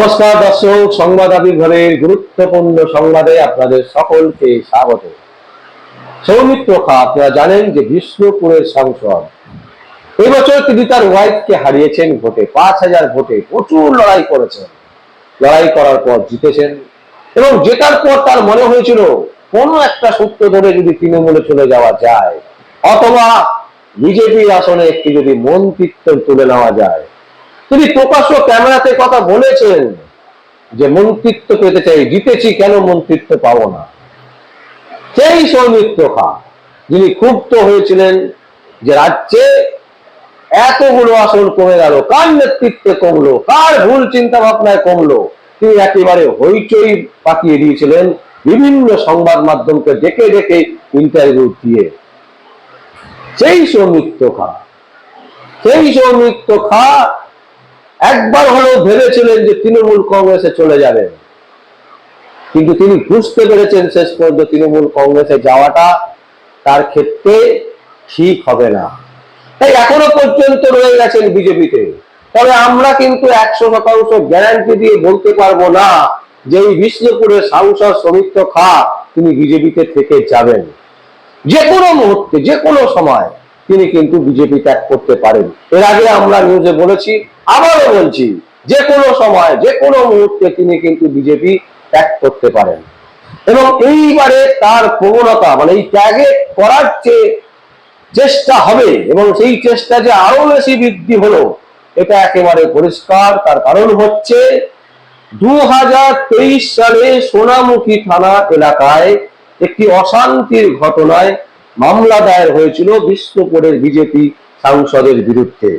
নমস্কার দর্শক, সংবাদ আবির্ভাবের গুরুত্বপূর্ণ সংবাদে আপনাদের সকলকে স্বাগত। সৌমিত্র খা, আপনারা জানেন যে বিষ্ণুপুরের সাংসদ। এবছর তিনি তার ওয়াইফকে হারিয়েছেন ভোটে। পাঁচ হাজার ভোটে প্রচুর লড়াই করেছেন। লড়াই করার পর জিতেছেন এবং জেতার পর তার মনে হয়েছিল, কোনো একটা সূত্র ধরে যদি তৃণমূলে চলে যাওয়া যায়, অথবা বিজেপির আসনে একটি যদি মন্ত্রিত্ব তুলে নেওয়া যায় তিনি প্রকাশ্য ক্যামেরাতে কথা বলেছেন যে মন্ত্রিত্ব পেতে চাই, জিতেছি কেন মন্ত্রিত্ব পাবো না? সেই সৌমিত্র খা, যিনি ক্ষুব্ধ হয়েছিলেন যে রাজ্যে এতগুলো আসন কমে গেল, কার নেতৃত্বে কমলো, কার ভুল চিন্তা ভাবনায় কমলো, তিনি একেবারে হইচই পাকিয়ে দিয়েছিলেন বিভিন্ন সংবাদ মাধ্যমকে ডেকে ডেকে ইন্টারভিউ দিয়ে। সেই সৌমিত্র খা, সেই সৌমিত্র খা একবার হলেও ভেবেছিলেন যে তৃণমূল কংগ্রেসে চলে যাবেন কিন্তু তিনি বুঝতে পেরেছেন শেষ পর্যন্ত তৃণমূল কংগ্রেসে যাওয়াটা তার ক্ষেত্রে ঠিক হবে না। তাই এখনও পর্যন্ত রয়ে গেছেন বিজেপিতে। তবে আমরা কিন্তু একশো শতাংশ গ্যারান্টি দিয়ে বলতে পারব না যে এই বিষ্ণুপুরের সাংসদ সৌমিত্র খা তিনি বিজেপিতে থেকে যাবেন। যে কোনো মুহূর্তে, যে কোনো সময়। তিনি কিন্তু বিজেপি ত্যাগ করতে পারেন। এর আগে আমরা নিউজে বলেছি, আবারও বলছি, যে কোনো সময়, যে কোনো মুহূর্তে তিনি কিন্তু বিজেপি ত্যাগ করতে পারেন। এবং এইবারে তার প্রবণতা মানে এই ত্যাগে করার যে চেষ্টা হবে, এবং সেই চেষ্টা যে আরও বেশি বৃদ্ধি হলো, এটা একেবারে পরিষ্কার। তার কারণ হচ্ছে দু হাজার তেইশ সালে সোনামুখী থানা এলাকায় একটি অশান্তির ঘটনায় মামলা দায়ের হয়েছিল বিষ্ণুপুরের বিজেপি সাংসদের বিরুদ্ধে।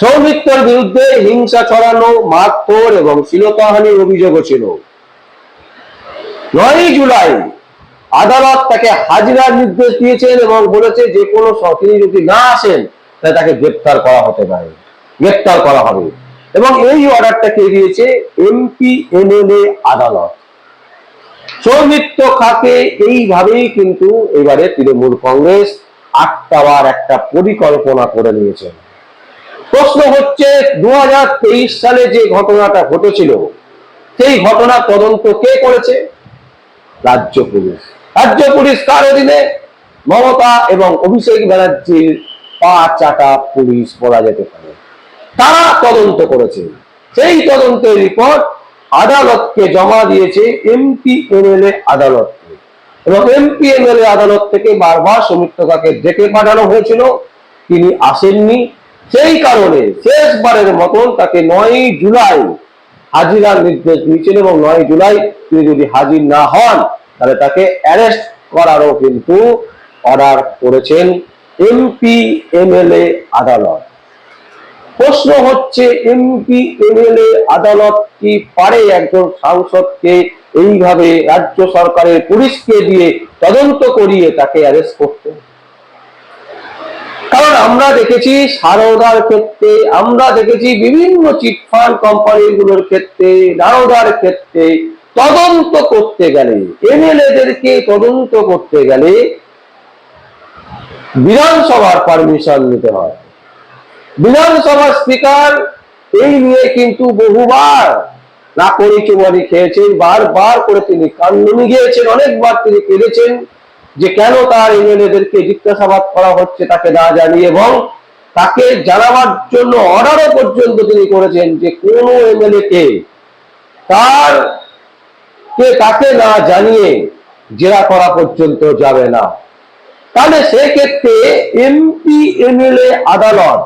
সৌমিত্রর বিরুদ্ধে হিংসা ছড়ানো, মারধর এবং শিলতাহানির অভিযোগও ছিল। নয়ই জুলাই আদালত তাকে হাজিরার নির্দেশ দিয়েছেন এবং বলেছে যে কোনো তিনি যদি না আসেন, তাহলে তাকে গ্রেপ্তার করা হতে পারে, গ্রেপ্তার করা হবে। এবং এই অর্ডারটা কে দিয়েছে এমপি, এমএলএ আদালত। সৌমিত্র খাকে এইভাবেই কিন্তু এবারে তৃণমূল কংগ্রেস আটটাবার একটা পরিকল্পনা করে নিয়েছেন প্রশ্ন হচ্ছে দু সালে যে ঘটনাটা ঘটেছিল, সেই ঘটনা তদন্ত কে করেছে? রাজ্য পুলিশ। রাজ্য পুলিশ কার অধীনে? মমতা এবং অভিষেক ব্যানার্জির পা চাটা পুলিশ বলা যেতে পারে। তারা তদন্ত করেছে। সেই তদন্তের রিপোর্ট আদালতকে জমা দিয়েছে এমপি এমএলএ আদালতকে এবং এমপি এমএলএ আদালত থেকে বারবার সৌমিত্রকাকে ডেকে পাঠানো হয়েছিল। তিনি আসেননি। সেই কারণে শেষবারের মতন তাকে নয় জুলাই হাজিরার নির্দেশ দিয়েছেন এবং নয় জুলাই তিনি যদি হাজির না হন, তাহলে তাকে অ্যারেস্ট করারও কিন্তু অর্ডার করেছেন এমপি এমএলএ আদালত। প্রশ্ন হচ্ছে, এমপি, এমএলএ আদালত কি পারে একজন সাংসদকে এইভাবে রাজ্য সরকারের পুলিশকে দিয়ে তদন্ত করিয়ে তাকে অ্যারেস্ট করতে? কারণ আমরা দেখেছি সারদার ক্ষেত্রে, আমরা দেখেছি বিভিন্ন চিটফান্ড কোম্পানিগুলোর ক্ষেত্রে, নারদার ক্ষেত্রে তদন্ত করতে গেলে, এমএলএদেরকে তদন্ত করতে গেলে বিধানসভার পারমিশন নিতে হয়। বিধানসভার স্পিকার এই নিয়ে কিন্তু বহুবার নাকড়ি চুমারি খেয়েছেন, বারবার করে তিনি কান্দনি গিয়েছেন অনেকবার তিনি কেঁদেছেন যে কেন তার এমএলএদেরকে জিজ্ঞাসাবাদ করা হচ্ছে তাকে না জানিয়ে এবং তাকে জানাবার জন্য অর্ডারও পর্যন্ত তিনি করেছেন যে কোন এমএলএ কে তার কে তাকে না জানিয়ে জেরা করা পর্যন্ত যাবে না। তাহলে সেক্ষেত্রে এমপি, এমএলএ আদালত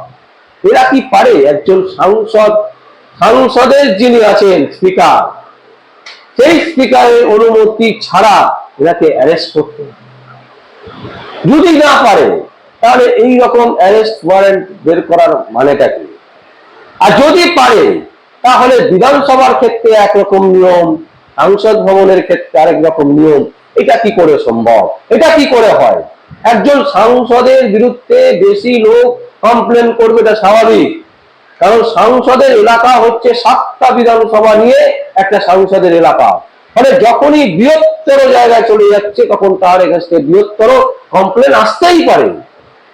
এরা কি পারে? একজন সাংসদ, সাংসদের যিনি আছেন স্পিকার, সেই স্পিকারের অনুমতি ছাড়া এনাকে অ্যারেস্ট করতে যদি না পারে, তাহলে এই রকম অ্যারেস্ট ওয়ারেন্ট বের করার মানেটা কি? আর যদি পারে, তাহলে বিধানসভার ক্ষেত্রে একরকম নিয়ম, সাংসদ ভবনের ক্ষেত্রে আরেক রকম নিয়ম, এটা কি করে সম্ভব? এটা কি করে হয়? একজন সাংসদের বিরুদ্ধে বেশি লোক কমপ্লেন করবে, এটা স্বাভাবিক। কারণ সাংসদের এলাকা হচ্ছে সাতটা বিধানসভা নিয়ে একটা সাংসদের এলাকা। ফলে যখনই বৃহত্তর জায়গায় চলে যাচ্ছে, তখন তার এগেনস্টে বৃহত্তর কমপ্লেন আসতেই পারে।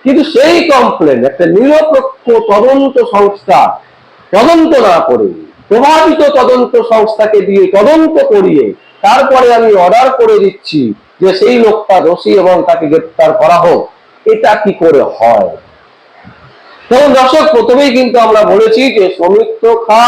কিন্তু সেই কমপ্লেন একটা নিরপেক্ষ তদন্ত সংস্থা তদন্ত না করে, প্রভাবিত তদন্ত সংস্থাকে দিয়ে তদন্ত করিয়ে তারপরে আমি অর্ডার করে দিচ্ছি যে সেই লোকটা দোষী এবং তাকে গ্রেপ্তার করা হোক। এটা কি করে হয়? তখন দর্শক, প্রথমেই কিন্তু আমরা বলেছি যে সৌমিত্র খা,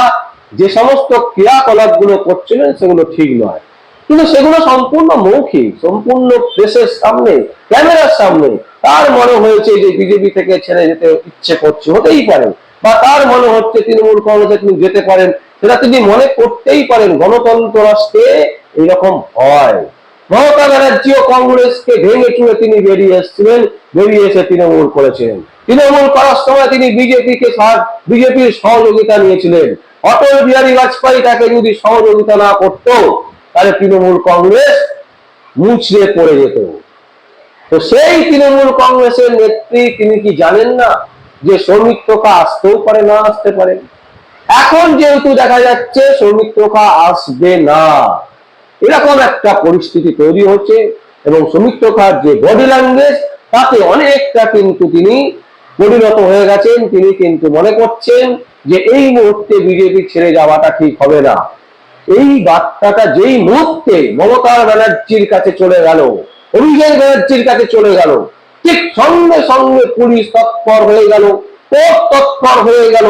যে সমস্ত ক্রিয়াকলাপগুলো করছিলেন সেগুলো ঠিক নয়। কিন্তু সেগুলো সম্পূর্ণ মৌখিক, সম্পূর্ণ প্রেসের সামনে, ক্যামেরার সামনে। তার মনে হয়েছে যে বিজেপি থেকে ছেড়ে যেতে ইচ্ছে করছে, হতেই পারে। বা তার মনে হচ্ছে তৃণমূল কংগ্রেসে তিনি যেতে পারেন, সেটা তিনি মনে করতেই পারেন, গণতন্ত্র রাষ্ট্রে এরকম হয়। মমতা ব্যানার্জিও কংগ্রেসকে ভেঙে চুড়ে তিনি বেরিয়ে এসেছিলেন, বেরিয়ে এসে তৃণমূল করেছিলেন তৃণমূল করার সময় তিনি বিজেপিকে বিজেপির সহযোগিতা নিয়েছিলেন। অটল বিহারী বাজপেয়ী তাকে যদি সহযোগিতা না করত, তাহলে তৃণমূল কংগ্রেস মুচড়ে পড়ে যেত। তো সেই তৃণমূল কংগ্রেসের নেত্রী তিনি কি জানেন না যে শ্রমিক সৌমিত্রকা আসতেও পারে, না আসতে পারে? এখন যেহেতু দেখা যাচ্ছে শ্রমিক সৌমিত্রকা আসবে না, এরকম একটা পরিস্থিতি তৈরি হচ্ছে এবং সৌমিত্রকার যে বডি ল্যাঙ্গুয়েজ, তাতে অনেকটা কিন্তু তিনি পরিণত হয়ে গেছেন, তিনি কিন্তু মনে করছেন যে এই মুহূর্তে বিজেপি ছেড়ে যাওয়াটা ঠিক হবে না। এই বার্তাটা যেই মুহূর্তে মমতা ব্যানার্জির কাছে চলে গেল, অভিষেক ব্যানার্জির কাছে চলে গেল, ঠিক সঙ্গে সঙ্গে পুলিশ তৎপর হয়ে গেল তৎপর হয়ে গেল,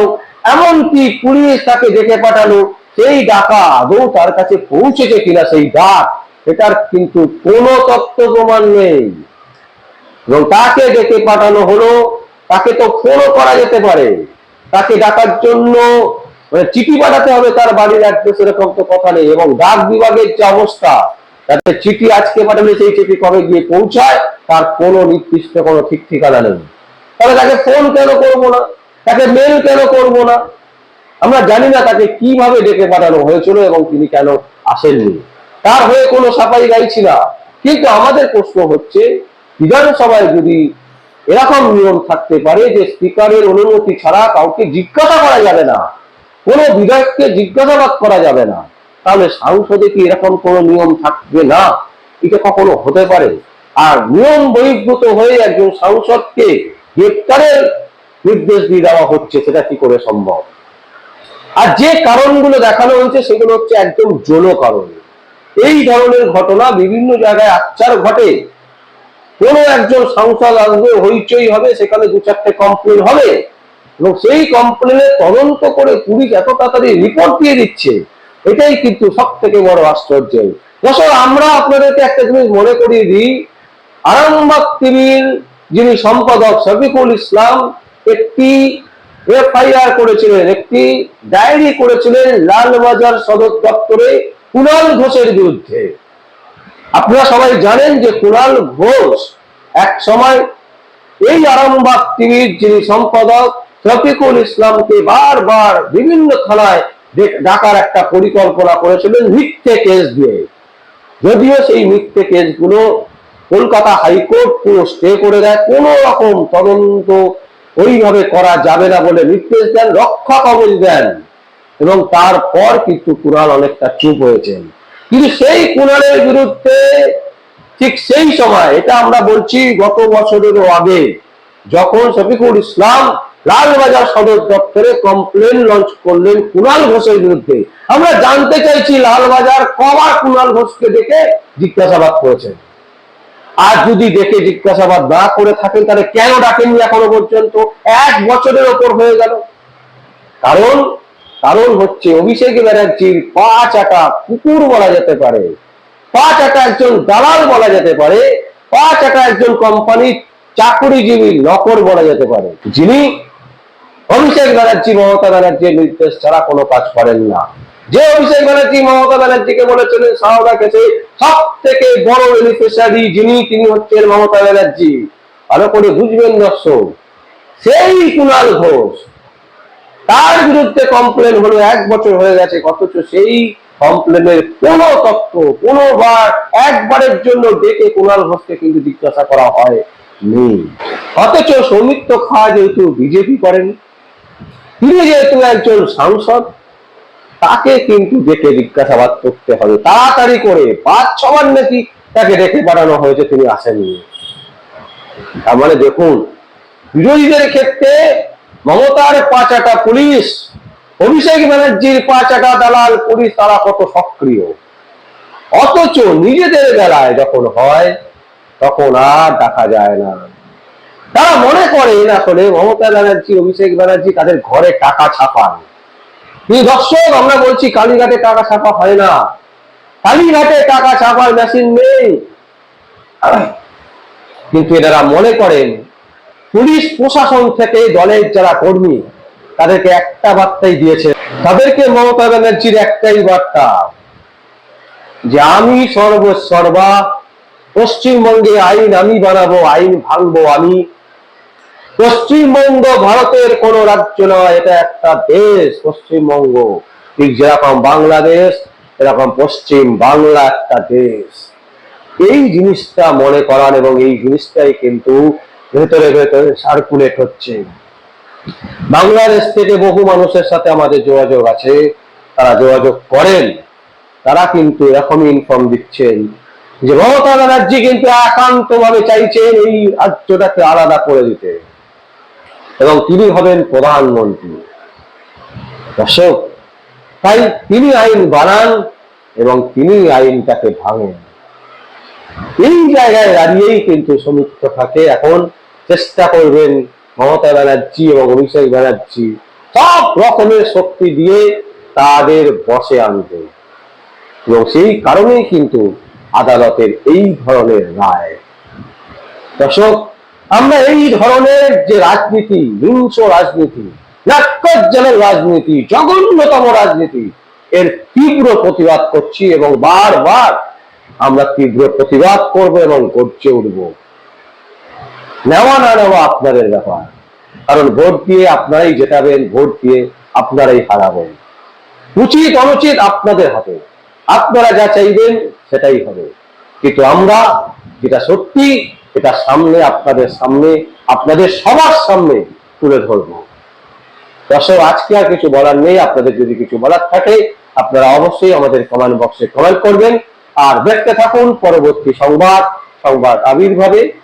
এমনকি পুলিশ তাকে ডেকে পাঠালো, সেই ডাকা আদৌ তার কাছে পৌঁছেছে কিনা সেই ডাক, এটার কিন্তু কোনো তথ্য প্রমাণ নেই। এবং তাকে ডেকে পাঠানো হলো তাকে তো ফোনও করা যেতে পারে। তাকে ডাকার জন্য মানে চিঠি পাঠাতে হবে তার বাড়ির অ্যাড্রেস এরকম তো কথা নেই। এবং ডাক বিভাগের যে অবস্থা, তাতে চিঠি আজকে পাঠালে সেই চিঠি কবে গিয়ে পৌঁছায়, তার কোনো নির্দিষ্ট কোনো ঠিক ঠিকানা নেই। তাহলে তাকে ফোন কেন করব না? তাকে মেল কেন করব না? আমরা জানি না তাকে কীভাবে ডেকে পাঠানো হয়েছিল এবং তিনি কেন আসেননি। তার হয়ে কোনো সাফাই গাইছি না। কিন্তু আমাদের প্রশ্ন হচ্ছে, বিধানসভায় যদি এরকম নিয়ম থাকতে পারে যে স্পিকারের অনুমতি ছাড়া কাউকে জিজ্ঞাসা করা যাবে না। কোনো বিধায়ককে জিজ্ঞাসাবাদ করা যাবে না। তাহলে সাংসদে কি এরকম কোনো নিয়ম থাকবে না? এটা কখনো হতে পারে। আর নিয়ম বহির্ভূত হয়ে একজন সাংসদকে গ্রেপ্তারের নির্দেশ দিয়ে দেওয়া হচ্ছে, সেটা কি করে সম্ভব? আর যে কারণগুলো দেখানো হয়েছে, সেগুলো হচ্ছে একদম জল কারণ এই ধরনের ঘটনা বিভিন্ন জায়গায় আচ্চার ঘটে। কোনো একজন সাংসদ আসবে, হইচই হবে, সেখানে দু চারটে কমপ্লেন হবে। এবং সেই কমপ্লেনের তদন্ত করে পুলিশ এত তাড়াতাড়ি রিপোর্ট দিয়ে দিচ্ছে, এটাই কিন্তু সব থেকে বড় আশ্চর্য। আমরা আপনাদেরকে একটা জিনিস মনে করিয়ে দিই। আরামবাগ টিভির যিনি সম্পাদক শফিকুল ইসলাম, একটি এফআইআর করেছিলেন, একটি ডায়েরি করেছিলেন লালবাজার সদর দপ্তরে কুণাল ঘোষের বিরুদ্ধে। আপনারা সবাই জানেন যে কুণাল ঘোষ এক সময় এই আরামবাগ টিভির যিনি সম্পাদক শফিকুল ইসলামকে বারবার বিভিন্ন থানায় ডাকার একটা পরিকল্পনা করেছিলেন মিথ্যে কেস দিয়ে। যদিও সেই মিথ্যে কেসগুলো কলকাতা হাইকোর্ট পুরো স্টে করে দেয়, কোনো রকম তদন্ত ওইভাবে করা যাবে না বলে নির্দেশ দেন, রক্ষা কবচ দেন এবং তারপর কিন্তু কুণাল অনেকটা চুপ হয়েছেন। কিন্তু সেই কুণালের বিরুদ্ধে ঠিক সেই সময়, এটা আমরা বলছি গত বছরেরও আগে, যখন শফিকুল ইসলাম লালবাজার সদর দপ্তরে কমপ্লেন লঞ্চ করলেন কুণাল ঘোষের বিরুদ্ধে। আমরা জানতে চাইছি লালবাজার কবার কুণাল ঘোষকে ডেকে জিজ্ঞাসাবাদ করেছেন। আর যদি দেখে জিজ্ঞাসাবাদ না করে থাকেন, তাহলে কেন ডাকেননি এখনও পর্যন্ত? এক বছরের ওপর হয়ে গেল। কারণ কারণ হচ্ছে অভিষেক ব্যানার্জির পা চাটা কুকুর বলা যেতে পারে। পা চাটা একজন দালাল বলা যেতে পারে। পা চাটা একজন কোম্পানির চাকরিজীবী নকর বলা যেতে পারে। যিনি অভিষেক ব্যানার্জি, মমতা ব্যানার্জির নির্দেশ ছাড়া কোনো কাজ করেন না। যে অভিষেক ব্যানার্জি, মমতা ব্যানার্জিকে বলেছিলেন, সারদা কেসে সব থেকে বড় বেনিফিশিয়ারি যিনি, তিনি হচ্ছেন মমতা ব্যানার্জি। ভালো করে বুঝবেন দর্শক, সেই কুণাল ঘোষ তার বিরুদ্ধে কমপ্লেন হলো, এক বছর হয়ে গেছে, অথচ সেই কমপ্লেনের কোনো তথ্য কোনোবার একবারের জন্য ডেকে কুণাল ঘোষকে কিন্তু জিজ্ঞাসা করা হয় নেই। অথচ সৌমিত্র খা যেহেতু বিজেপি করেন, তিনি যেহেতু একজন সাংসদ, তাকে কিন্তু ডেকে জিজ্ঞাসাবাদ করতে হবে। তাড়াতাড়ি করে পাঁচ ছবার নাকি তাকে ডেকে পাঠানো হয়েছে, তিনি আসেননি। তার মানে দেখুন, বিরোধীদের ক্ষেত্রে মমতার পাঁচাটা পুলিশ, অভিষেক ব্যানার্জির পা চাকা দালাল পুলিশ, তারা কত সক্রিয়। অথচ নিজেদের বেলায় যখন হয়, তখন আর দেখা যায় না। তারা মনে করেন আসলে মমতা ব্যানার্জি, অভিষেক ব্যানার্জি তাদের ঘরে টাকা ছাপান। কিন্তু দর্শক, আমরা বলছি, কালীঘাটে টাকা ছাপা হয় না। কালীঘাটে টাকা ছাপার মেশিন নেই। কিন্তু এনারা মনে করেন পুলিশ প্রশাসন থেকে দলের যারা কর্মী, তাদেরকে একটা বার্তাই দিয়েছে। তাদেরকে মমতা ব্যানার্জির একটাই বার্তা, যে আমি সর্বসর্বা পশ্চিমবঙ্গে আইন আমি বানাবো, আইন ভাঙবো আমি। পশ্চিমবঙ্গ ভারতের কোন রাজ্য নয়, এটা একটা দেশ, পশ্চিমবঙ্গ। ঠিক যেরকম বাংলাদেশ, এরকম পশ্চিম বাংলা একটা দেশ। এই জিনিসটা মনে করান এবং এই জিনিসটাই কিন্তু ভেতরে ভেতরে সার্কুলেট হচ্ছে। বাংলাদেশ থেকে বহু মানুষের সাথে আমাদের যোগাযোগ আছে। তারা যোগাযোগ করেন। তারা কিন্তু এরকমই ইনফর্ম দিচ্ছেন যে মমতা ব্যানার্জি কিন্তু একান্ত ভাবে চাইছেন এই রাজ্যটাকে আলাদা করে দিতে। এবং তিনি হবেন প্রধানমন্ত্রী। দর্শক, তাই তিনি আইন বানান এবং তিনি আইনটাকে ভাঙেন। এই জায়গায় দাঁড়িয়েই কিন্তু সমীক্ষ থাকে এখন চেষ্টা করবেন মমতা ব্যানার্জি এবং অভিষেক ব্যানার্জি সব রকমের শক্তি দিয়ে তাদের বসে আনতে। এবং সেই কারণেই কিন্তু আদালতের এই ধরনের রায়। দর্শক, আমরা এই ধরনের যে রাজনীতি, হিংস্র রাজনীতি, নাট্যজ্জালের রাজনীতি, জঘন্যতম রাজনীতি, এর তীব্র প্রতিবাদ করছি এবং বারবার আমরা তীব্র প্রতিবাদ করব এবং গর্জে উঠব। নেওয়া না নেওয়া আপনাদের ব্যাপার। কারণ ভোট দিয়ে আপনারাই জেতাবেন, ভোট দিয়ে আপনারাই হারাবেন। উচিত, অনুচিত আপনাদের হাতে। আপনারা যা চাইবেন সেটাই হবে। কিন্তু আমরা যেটা সত্যি, এটা সামনে, আপনাদের সামনে, আপনাদের সবার সামনে তুলে ধরব। দর্শক, আজকে আর কিছু বলার নেই। আপনাদের যদি কিছু বলার থাকে, আপনারা অবশ্যই আমাদের কমেন্ট বক্সে কমেন্ট করবেন। আর দেখতে থাকুন, পরবর্তী সংবাদ। সংবাদ আবির্ভাবে